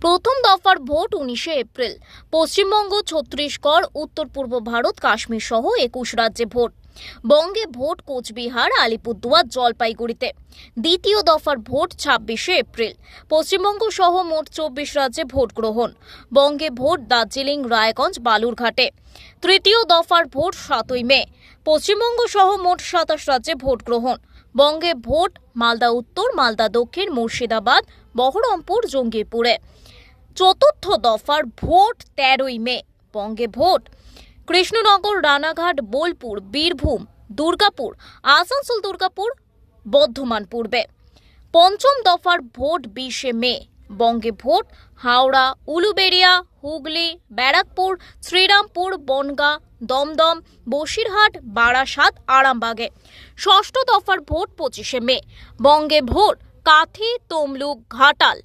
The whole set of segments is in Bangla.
প্রথম দফার ভোট উনিশে এপ্রিল। পশ্চিমবঙ্গ, ছত্তিশগড়, উত্তর পূর্ব ভারত, কাশ্মীর সহ একুশ রাজ্যে ভোট। বঙ্গে ভোট কোচবিহার, আলিপুরদুয়ার, জলপাইগুড়িতে। দ্বিতীয় দফার ভোট ছাব্বিশে এপ্রিল। পশ্চিমবঙ্গ সহ মোট চব্বিশ রাজ্যে ভোট গ্রহণ। বঙ্গে ভোট দার্জিলিং, রায়গঞ্জ, বালুরঘাটে। তৃতীয় দফার ভোট সাতই মে। পশ্চিমবঙ্গ সহ মোট সাতাশ রাজ্যে ভোট গ্রহণ। বঙ্গে ভোট মালদা উত্তর, মালদা দক্ষিণ, মুর্শিদাবাদ, বহরমপুর, জঙ্গিপুরে। চতুর্থ দফার ভোট তেরোই মে, বঙ্গে ভোট। কৃষ্ণনগর, রানাঘাট, বোলপুর, বীরভূম, দুর্গাপুর, আসানসোল, দুর্গাপুর, বর্ধমান পূর্বে। পঞ্চম দফার ভোট বিশে মে, বঙ্গে ভোট, হাওড়া, উলুবেড়িয়া, হুগলি, ব্যারাকপুর, শ্রীরামপুর, বনগাঁ, দমদম, বসিরহাট, বারাসাত, আরামবাগে। ষষ্ঠ দফার ভোট পঁচিশে মে, বঙ্গে ভোট, কাথি, তমলুক, ঘাটাল।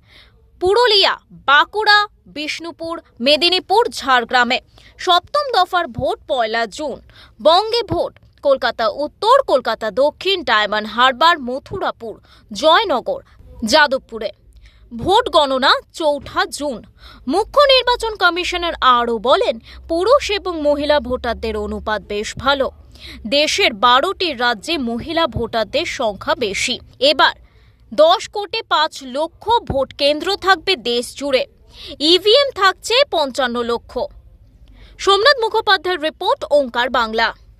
পুরুলিয়া, বাঁকুড়া, বিষ্ণুপুর, মেদিনীপুর, ঝাড়গ্রামে। সপ্তম দফার ভোট পয়লা জুন। বঙ্গে ভোট। কলকাতা উত্তর, কলকাতা দক্ষিণ, ডায়মন্ড হারবার, মথুরাপুর, জয়নগর, যাদবপুরে। ভোট গণনা চৌঠা জুন। মুখ্য নির্বাচন কমিশনার আরও বলেন, পুরুষ এবং মহিলা ভোটারদের অনুপাত বেশ ভালো। দেশের বারোটি রাজ্যে মহিলা ভোটারদের সংখ্যা বেশি। এবার দশ কোটি পাঁচ লক্ষ ভোট কেন্দ্র থাকবে দেশ জুড়ে। ইভিএম থাকছে পঞ্চান্ন লক্ষ। সোমনাথ মুখোপাধ্যায়ের রিপোর্ট, ওঙ্কার বাংলা।